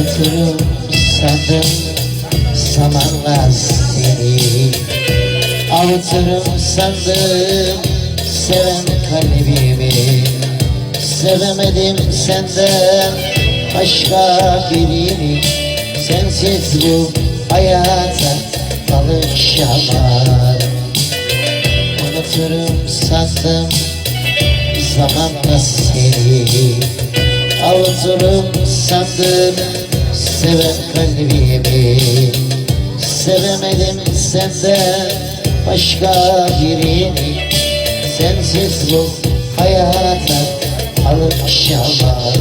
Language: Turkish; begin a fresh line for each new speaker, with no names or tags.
Unuturum sandım zamanla seni Avuturum sandım seven kalbimi Sevemedim senden başka birini Sensiz bu hayata alışamam Unuturum sandım zamanla seni Avuturum sandım seven kalbimi. Sevemedim senden başka birini. Sensiz bu hayata alışamam